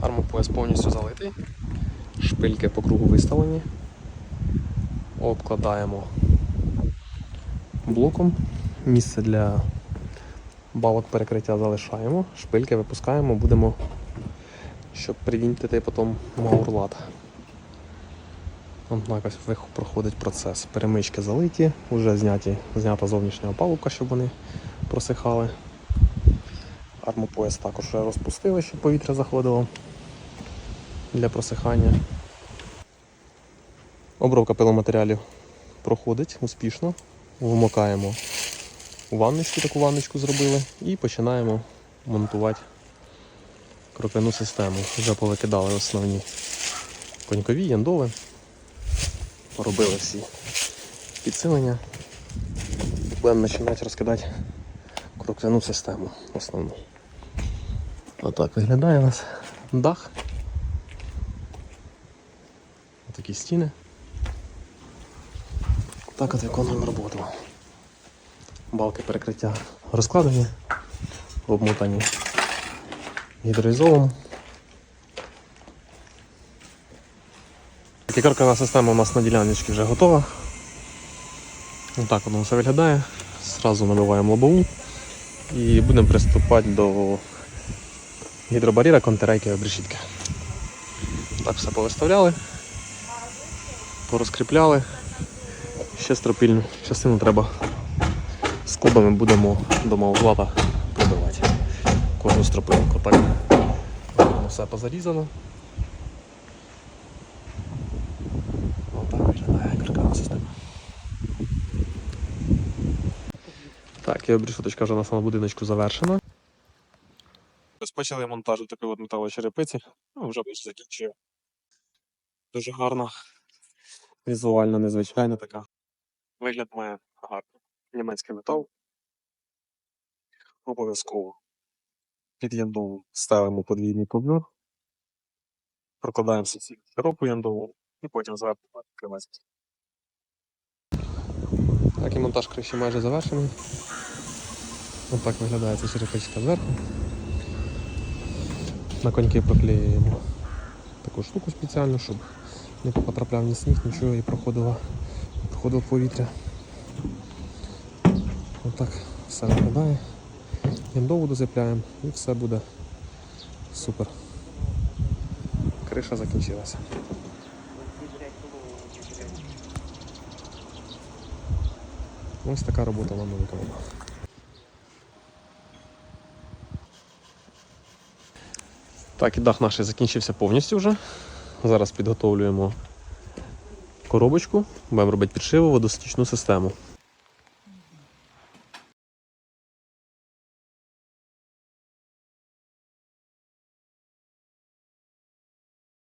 Армопояс повністю залитий. Шпильки по кругу виставлені. Обкладаємо блоком. Місце для балок перекриття залишаємо. Шпильки випускаємо, будемо, щоб привінтити потім маурлат. Там якось проходить процес. Перемички залиті, вже зняті, знята зовнішня опалубка, щоб вони просихали. Армопояс також вже розпустили, щоб повітря заходило для просихання. Обробка пиломатеріалів проходить успішно. Вмикаємо у ванночку, таку ванночку зробили, і починаємо монтувати кроквяну систему. Вже повикидали основні конькові, яндоли. Поробили всі підсилення. Будемо починати розкидати кроквяну систему основну. Отак виглядає у нас дах. Такі стіни. Так от виконуємо роботу. Балки перекриття розкладені, обмотані гідроізолом. Кікаркова система у нас на діляночці вже готова. Отак воно все виглядає. Зразу набиваємо лобову і будемо приступати до гідробаріра, контррейки, обрешітки. Так все повиставляли, порозкріпляли. Ще стропільну частину треба скобами будемо до мауглата пробивати. Кожну стропинку. Так все позарізано. Отак виглядає каркана система. Так, обрішоточка вже на будиночку завершена. Розпочали монтаж такої от металочерепиці. Ну, вже більше закінчив. Дуже гарно. Візуально незвичайна така. Вигляд має гарний. Німецький метал. Обов'язково. Під яндову ставимо подвійний ковер. Прокладаємо ці широку яндову і потім зверху кривець. Так, і монтаж криші майже завершений. Ось так виглядає ця черепичка зверху. На коньки проклеюємо таку штуку спеціальну, щоб не потрапляв ні сніг, нічого і проходило, проходило повітря. Отак все виглядає. Яндову дозепляємо і все буде супер. Криша закінчилася. Ось така робота нам виконана. Так, і дах наш закінчився повністю вже. Зараз підготовлюємо коробочку, будемо робити підшиву водостічну систему.